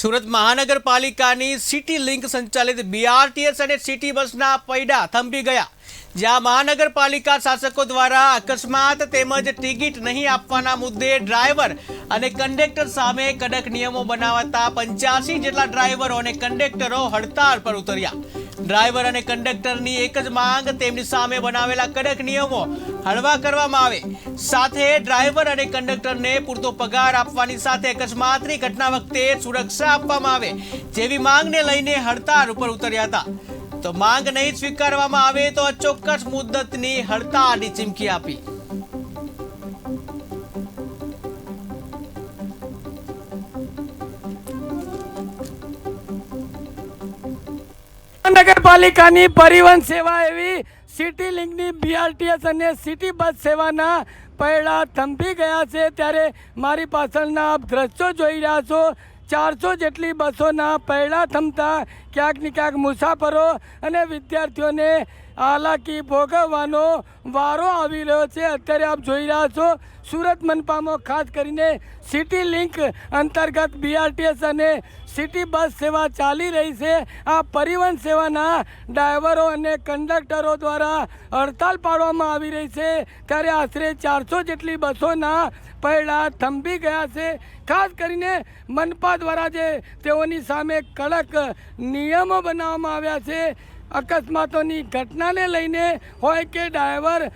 સુરત મહાનગરપાલિકાની city link સંચાલિત BRTS અને સિટી બસના પૈડા થંભી ગયા, જ્યાં મહાનગરપાલિકા શાસકો દ્વારા અકસ્માત તેમજ ટિકિટ નહીં આપવાના મુદ્દે ડ્રાઈવર અને કંડક્ટર સામે કડક નિયમો બનાવતા પંચ્યાસી જેટલા ડ્રાઈવરો અને કંડક્ટરો હડતાળ પર ઉતર્યા. ડ્રાઈવર અને કંડક્ટરની એક જ માંગ તેમની સામે બનાવેલા કડક નિયમો હળવા કરવામાં આવે. સાથે ડ્રાઈવર અને કંડક્ટરને પૂરતો પગાર આપવાની સાથે અકસ્માતની ઘટના વખતે સુરક્ષા આપવામાં આવે જેવી માંગને લઈને હડતાળ ઉપર ઉતર્યા હતા. તો માંગ નહીં સ્વીકારવામાં આવે તો અચોક્કસ મુદ્દતની હડતાળની ચીમકી આપી. નગરપાલિકાની પરિવહન સેવા એવી સિટી લિંકની બીઆરટીએસ અને સિટી બસ સેવાના પૈડા થંભી ગયા છે. ત્યારે મારી પાછળના આપ દ્રશ્યો જોઈ રહ્યા છો. ચારસો જેટલી બસોના પૈડા થંભતા ક્યાંક ને ક્યાંક મુસાફરો અને વિદ્યાર્થીઓને હાલાકી ભોગવવાનો વારો આવી રહ્યો છે. અત્યારે આપ જોઈ રહ્યા છો સુરત મનપામાં ખાસ કરીને સિટી લિંક અંતર્ગત બીઆરટીએસ અને સિટી બસ સેવા ચાલી રહી છે. આ પરિવહન સેવાના ડ્રાઈવરો અને કંડક્ટરો દ્વારા હડતાલ પાડવામાં આવી રહી છે. ત્યારે આશરે ચારસો જેટલી બસોના પૈડા થંભી ગયા છે. ખાસ કરીને મનપા દ્વારા જે તેઓની સામે કડક નિયમો બનાવવામાં આવ્યા છે. અકસ્માતોની ઘટનાને લઈને હોય કે ડ્રાઈવર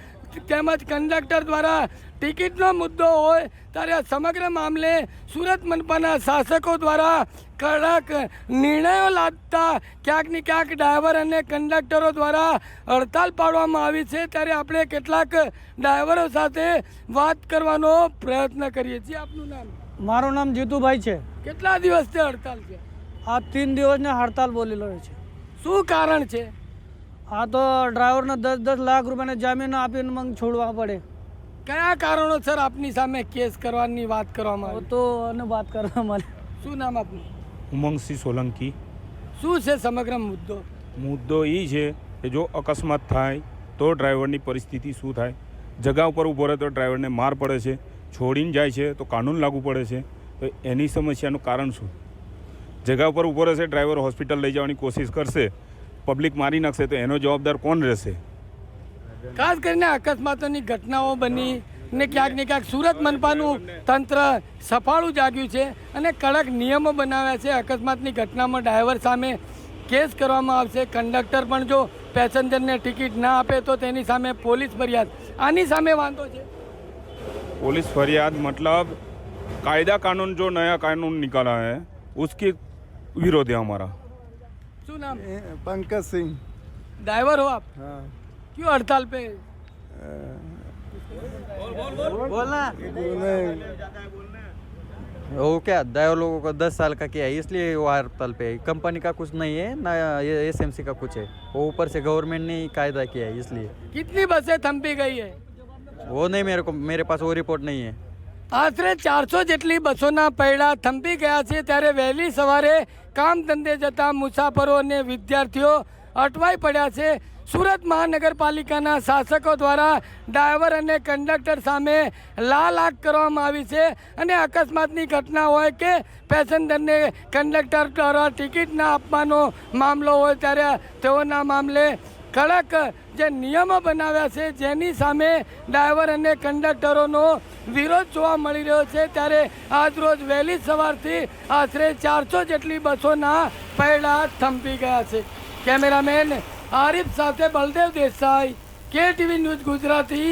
તેમજ કંડક્ટર દ્વારા ટિકિટનો મુદ્દો હોય ત્યારે આ સમગ્ર મામલે સુરત મનપાના શાસકો દ્વારા કડક નિર્ણયો લાદતા ક્યાંક ને ક્યાંક ડ્રાઈવર અને કંડક્ટરો દ્વારા હડતાલ પાડવામાં આવી છે. ત્યારે આપણે કેટલાક ડ્રાઈવરો સાથે વાત કરવાનો પ્રયત્ન કરીએ છીએ. આપનું નામ? મારું નામ જીતુભાઈ છે. કેટલા દિવસથી હડતાલ છે? આ ત્રણ દિવસને હડતાલ બોલેલો છે. શું કારણ છે? આ તો ડ્રાઈવરને દસ દસ લાખ રૂપિયાની જામીન આપીને મંગ છોડવા પડે. કયા કારણોસર આપની સામે કેસ કરવાની વાત કરવામાં આવે? તો અને વાત કરવા મળે. શું નામ આપનું? ઉમંગસિંહ સોલંકી. શું છે સમગ્ર મુદ્દો? મુદ્દો એ છે કે જો અકસ્માત થાય તો ડ્રાઈવરની પરિસ્થિતિ શું થાય? જગા ઉપર ઊભો રહે તો ડ્રાઈવરને માર પડે છે. છોડીને જાય છે તો કાનૂન લાગુ પડે છે. તો એની સમસ્યાનું કારણ શું? જગા ઉપર ઊભો રહેશે ડ્રાઈવર હોસ્પિટલ લઈ જવાની કોશિશ કરશે પબ્લિક મારી નાખશે તો એનો જવાબદાર કોણ રહેશે ખાસ કરીને અકસ્માતોની ઘટનાઓ બની ને ક્યાંક ને ક્યાંક સુરત મનપાનું તંત્ર સફાળું જાગ્યું છે અને કડક નિયમો બનાવ્યા છે અકસ્માતની ઘટનામાં ડ્રાઈવર સામે કેસ કરવામાં આવશે કંડક્ટર પણ જો પેસેન્જરને ટિકિટ ના આપે તો તેની સામે પોલીસ ફરિયાદ આની સામે વાંધો છે पुलिस फरियाद मतलब कायदा कानून जो नया कानून निकाला है उसके विरोध है हमारा શું નામ पंकज सिंह ड्राइवर हो आप हाँ क्यों हड़ताल पे बोलना वो क्या ड्राइवर लोगों को दस साल का किया है इसलिए वो हड़ताल पे है कंपनी का कुछ नहीं है ना ये एस का कुछ है वो ऊपर से गवर्नमेंट ने ही कायदा किया है इसलिए कितनी बसें थंपी गई है वो नहीं मेरे को मेरे पास वो रिपोर्ट नहीं है આશરે ચારસો જેટલી બસોના પૈડા થંભી ગયા છે ત્યારે વહેલી સવારે કામ ધંધે જતા મુસાફરો અને વિદ્યાર્થીઓ અટવાઈ પડ્યા છે. સુરત મહાનગરપાલિકાના શાસકો દ્વારા ડ્રાઈવર અને કંડક્ટર સામે લાલ આગ કરવામાં આવી છે અને અકસ્માતની ઘટના હોય કે પેસેન્જરને કંડક્ટર દ્વારા ટિકિટ ના આપવાનો મામલો હોય ત્યારે તેઓના મામલે કડક જે નિયમો બનાવ્યા છે, જેની સામે ડ્રાઈવર અને કંડક્ટરોનો વિરોધ જોવા મળી રહ્યો છે. ત્યારે આજરોજ વહેલી સવારથી આશરે ચારસો જેટલી બસોના પૈડા થંભી ગયા છે. કેમેરામેન આરિફ સાથે બલદેવ દેસાઈ કે ટીવી ન્યૂઝ ગુજરાતી.